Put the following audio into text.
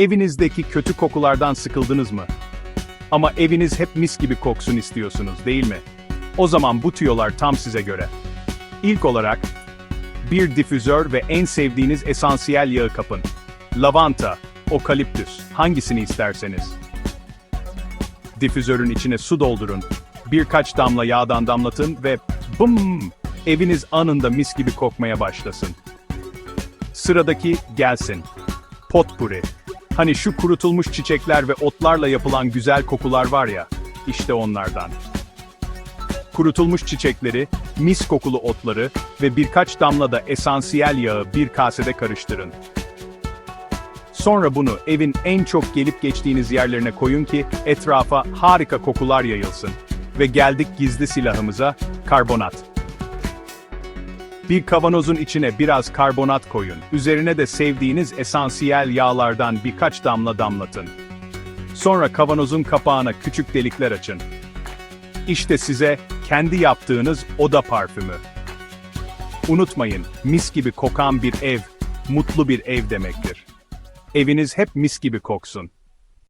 Evinizdeki kötü kokulardan sıkıldınız mı? Ama eviniz hep mis gibi koksun istiyorsunuz, değil mi? O zaman bu tüyolar tam size göre. İlk olarak, bir difüzör ve en sevdiğiniz esansiyel yağı kapın. Lavanta, okaliptüs, hangisini isterseniz. Difüzörün içine su doldurun, birkaç damla yağdan damlatın ve bım! Eviniz anında mis gibi kokmaya başlasın. Sıradaki gelsin. Potpuri. Hani şu kurutulmuş çiçekler ve otlarla yapılan güzel kokular var ya, işte onlardan. Kurutulmuş çiçekleri, mis kokulu otları ve birkaç damla da esansiyel yağı bir kasede karıştırın. Sonra bunu evin en çok gelip geçtiğiniz yerlerine koyun ki etrafa harika kokular yayılsın. Ve geldik gizli silahımıza, karbonat. Bir kavanozun içine biraz karbonat koyun. Üzerine de sevdiğiniz esansiyel yağlardan birkaç damla damlatın. Sonra kavanozun kapağına küçük delikler açın. İşte size kendi yaptığınız oda parfümü. Unutmayın, mis gibi kokan bir ev, mutlu bir ev demektir. Eviniz hep mis gibi koksun.